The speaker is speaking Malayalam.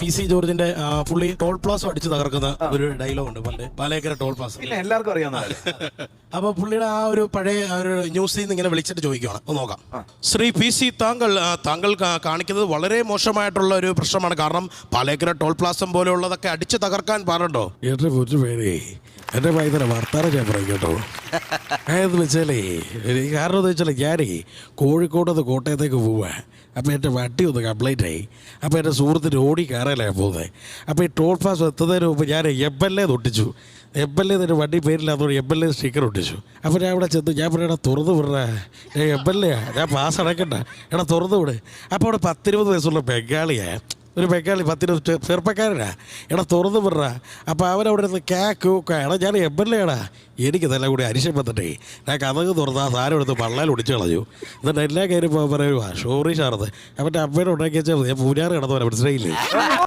പി സി ജോർജിന്റെ ആ, പുള്ളി ടോൾ പ്ലാസ് അടിച്ച് തകർക്കുന്ന ഒരു ഡയലോഗ് ഉണ്ട് പണ്ട്. Paliyekkara toll plaza. പിന്നെ എല്ലാവർക്കും അറിയാവുന്ന അപ്പൊ പുള്ളിയുടെ ആ ഒരു പഴയ ആ ഒരു ന്യൂസിൽ നിന്ന് ഇങ്ങനെ വിളിച്ചിട്ട് ചോദിക്കുകയാണ് ഒന്ന് നോക്കാം. ശ്രീ പി സി താങ്കൾ ആ, താങ്കൾ കാ- കാണിക്കുന്നത് വളരെ മോശമായിട്ടുള്ള ഒരു പ്രശ്നമാണ്. കാരണം പാലേക്കര ടോൾ പ്ലാസം പോലെയുള്ളതൊക്കെ അടിച്ച് തകർക്കാൻ പാടുണ്ടോ? എന്റെ ഒരു പേരേ എന്റെ ഭയങ്കര വർത്താനം ഞാൻ പറയും കേട്ടോ. അതെന്ന് വെച്ചാലേ എനിക്ക് കാരണം എന്ന് വെച്ചാൽ ഞാനേ കോഴിക്കോട് നിന്ന് കോട്ടയത്തേക്ക് പോവാ. അപ്പോൾ എന്റെ വണ്ടി ഒന്ന് കംപ്ലൈന്റ് ആയി. അപ്പോൾ എന്റെ സുഹൃത്തിന് ഓടി കയറലാണ് പോകുന്നത് അപ്പോൾ ഈ ടോൾ പാസ് എത്തുന്നതിന് മുമ്പ് ഞാൻ എം എൽ എ തൊട്ടിച്ചു എം എൽ എ തന്നെ വണ്ടി പേരില്ലാത്തതുകൊണ്ട് എം എൽ എ സ്റ്റിക്കർ ഒട്ടിച്ചു. അപ്പോൾ ഞാൻ അവിടെ ചെന്ന് ഞാൻ പറയാം എടാ തുറന്നു വിടടാ. ഞാൻ എം എൽ എ ഞാൻ പാസ് അടക്കണ്ട. എടാ തുറന്നു വിട്. അപ്പോൾ അവിടെ പത്തിരുപത് വയസ്സുള്ള ബംഗാളിയാ. ഒരു ബംഗാളി ചെ- ചെറുപ്പക്കാരനാ. എടാ തുറന്നു പറ അപ്പോൾ അവരവിടെ നിന്ന് ക്യാ ക്യൂക്ക എടാ ഞാൻ എം എൽ എ ആടാ എനിക്ക് നല്ല കൂടി അരിശം വന്നിട്ടേ. ഞാൻ കഥക് തുറന്ന് ആ സാധനം എടുത്ത് പള്ളയിൽ ഒടിച്ചു കളഞ്ഞു. എന്നിട്ട് എല്ലാ കാര്യം പറയുവാ ഷോറി ഷാർന്ന് അവന്റെ ഞാൻ കിടന്നു കിടന്നവരെ മനസ്സിലായില്ലേ?